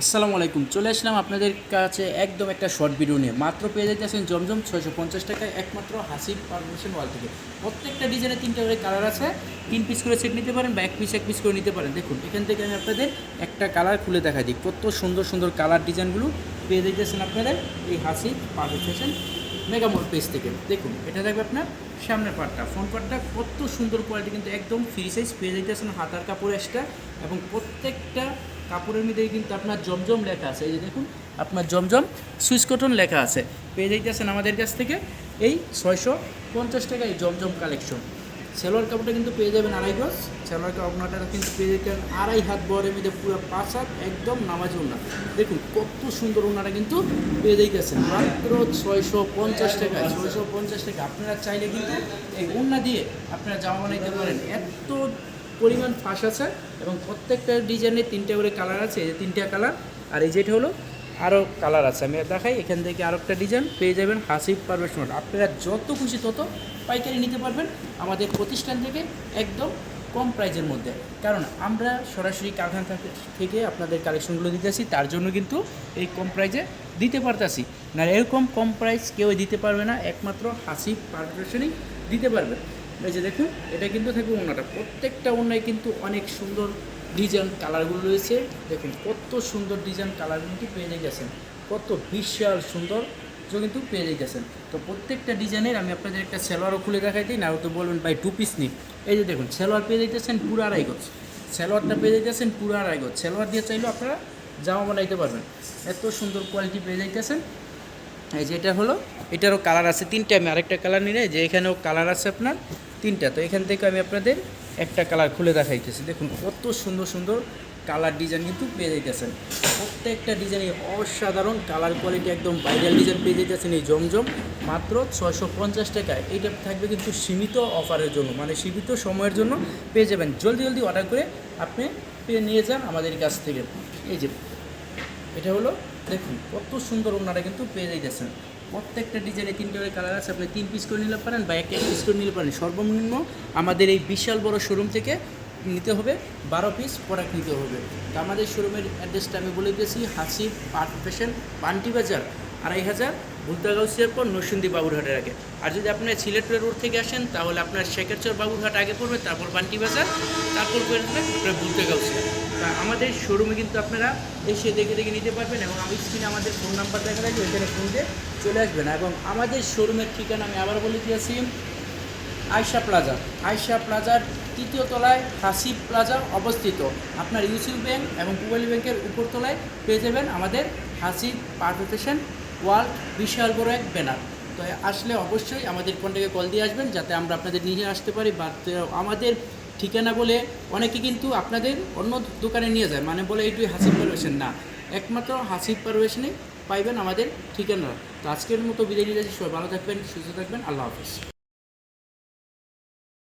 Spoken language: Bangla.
আসসালামু আলাইকুম। চলে আসলাম আপনাদের কাছে একদম একটা শর্ট ভিডিও নিয়ে। মাত্র পেয়ে যাচ্ছেন জমজম ছয়শো পঞ্চাশ টাকায় একমাত্র হাসিব পারমিশন ওয়াল থেকে। প্রত্যেকটা ডিজাইনে তিনটা করে কালার আছে। তিন পিস করে সেট নিতে পারেন বা এক পিস এক পিস করে নিতে পারেন। দেখুন, এখান থেকে আমি আপনাদের একটা কালার খুলে দেখা দিই। কত সুন্দর সুন্দর কালার ডিজাইনগুলো পেয়ে যাইতেছেন আপনাদের এই হাসিব পারমিশন মেগামোর পেজ থেকে। দেখুন, এটা থাকবে আপনার সামনের পার্টটা ফ্রন্ট পার্টটা কত সুন্দর কোয়ালিটি কিন্তু একদম ফ্রি সাইজ পেয়ে যাইতেছেন হাতার কাপড় এক্সট্রা এবং প্রত্যেকটা কাপড়ের মধ্যে কিন্তু আপনার জমজম লেখা আছে। এই যে দেখুন, আপনার জমজম সুইচ কটন লেখা আছে। পেয়ে যাইতেছেন আমাদের কাছ থেকে এই ছয়শো পঞ্চাশ টাকা এই জমজম কালেকশন সেলোয়ার কাপড়টা কিন্তু পেয়ে যাবেন আড়াই গজ। সেলোয়ার কাপড়টা কিন্তু পেয়ে যেতেন আড়াই হাত বরের মধ্যে পুরো পাঁচ হাত একদম নামাজ উন্না দেখুন কত সুন্দর উন্নাটা কিন্তু পেয়ে যাইতেছেন। মাত্র ছয়শো পঞ্চাশ টাকা, ছয়শো পঞ্চাশ টাকা। আপনারা চাইলে কিন্তু এই উন্না দিয়ে আপনারা জামা বানাইতে পারেন। এত পরিমাণ ফাঁস আছে এবং প্রত্যেকটা ডিজাইনের তিনটে করে কালার আছে, এই তিনটা কালার। আর এই যেটা হলো আরও কালার আছে। আমি দেখাই, এখান থেকে আরও একটা ডিজাইন পেয়ে যাবেন হাসিব পারভেশন আপনারা যত খুশি তত পাইকারি নিতে পারবেন আমাদের প্রতিষ্ঠান থেকে একদম কম প্রাইজের মধ্যে। কারণ আমরা সরাসরি কারখানা থেকে- আপনাদের কালেকশনগুলো দিতেছি, তার জন্য কিন্তু এই কম প্রাইজে দিতে পারতাছি। না, এরকম কম প্রাইস কেউ দিতে পারবে না, একমাত্র হাসিব পারভেশনই দিতে পারবে। এই যে দেখুন, এটা কিন্তু থাকবে ওনাটা প্রত্যেকটা ওনায় কিন্তু অনেক সুন্দর ডিজাইন কালারগুলো রয়েছে। দেখুন, কত সুন্দর ডিজাইন কালারগুলো কিন্তু পেয়ে যাইতেছেন কত বিশাল সুন্দর কিন্তু পেয়ে গেছেন। তো প্রত্যেকটা ডিজাইনের আমি আপনাদের একটা সেলোয়ারও খুলে দেখাই দিই না তো বলবেন, ভাই টু পিস নিন। এই যে দেখুন, সেলোয়ার পেয়ে যাইতেছেন পুরো আড়াই গজ। সেলোয়ারটা পেয়ে যেতেছেন পুরো আড়াই গজ। সেলোয়ার দিয়ে চাইলেও আপনারা জামা বানাইতে পারবেন। এত সুন্দর কোয়ালিটি পেয়ে যাইতেছেন। এই যে এটা হলো, এটারও কালার আছে। তিনটে আমি আরেকটা কালার নিলে যে এখানেও কালার আছে আপনার। তিনটা। তো এখান থেকে আমি আপনাদের একটা কালার খুলে দেখাইতেছি। দেখুন, কত সুন্দর সুন্দর কালার ডিজাইন কিন্তু পেয়ে যাইতেছেন। প্রত্যেকটা ডিজাইনে অসাধারণ কালার কোয়ালিটি একদম ভাইরাল ডিজাইন পেয়ে যাইতেছেন এই জমজম। মাত্র ছয়শো পঞ্চাশ টাকায় এইটা থাকবে কিন্তু সীমিত অফারের জন্য মানে সীমিত সময়ের জন্য পেয়ে যাবেন। জলদি জলদি অর্ডার করে আপনি পেয়ে নিয়ে যান আমাদের কাছ থেকে। এই যে, এটা হলো, দেখুন, কত সুন্দর ওনারা কিন্তু পেয়ে যাইতেছেন। প্রত্যেকটা ডিজাইনে তিনটে করে কালার আছে, আপনি তিন পিস করে নিলে পারেন বা এক এক পিস করে নিলে পারেন। সর্বনিম্ন আমাদের এই বিশাল বড় শোরুম থেকে নিতে হবে, বারো পিস প্রোডাক্ট নিতে হবে। তো আমাদের শোরুমের অ্যাড্রেসটা আমি বলে দিয়েছি, হাসিব পার্ট ফ্যাশন পান্টি বাজার, আড়াই হাজার বুলতাগাউসিয়ার পর নরসিংদী বাবুরহাটের আগে। আর যদি আপনার সিলেটের রোড থেকে আসেন, তাহলে আপনার শেখেরচর বাবুরহাট আগে পড়বে, তারপর বান্টি বাজার, তারপর পড়বে আপনার বুলতাগাউসিয়া। তা আমাদের শোরুমে কিন্তু আপনারা এসে দেখে দেখে নিতে পারবেন এবং আমি স্ক্রিনে আমাদের ফোন নাম্বার দেখা রাখব, এখানে ফোন দিয়ে চলে আসবেন। এবং আমাদের শোরুমের ঠিকানা আমি আবার বলে দিয়েছি, আয়শা প্লাজা। আয়শা প্লাজার তৃতীয় তলায় হাসিব প্লাজা অবস্থিত। আপনার ইউসিউ ব্যাংক এবং পুবালি ব্যাংকের উপরতলায় পেয়ে যাবেন আমাদের হাসিব পারফেশন ওয়ার্ল্ড বিশাল বড় এক ব্যানার। তো আসলে অবশ্যই আমাদের কন্ট্যাক্টে কল দিয়ে আসবেন যাতে আমরা আপনাদের নিয়ে আসতে পারি বা আমাদের ঠিকানা বলে অনেকে কিন্তু আপনাদের অন্য দোকানে নিয়ে যায়। মানে বলে এইটুই হাসিব পারভেশন না। একমাত্র হাসিব পারভেশনে পাইবেন আমাদের ঠিকানা। তো আজকের মতো বিদায় নিয়ে যাচ্ছি। সবাই ভালো থাকবেন, সুস্থ থাকবেন। আল্লাহ হাফিজ।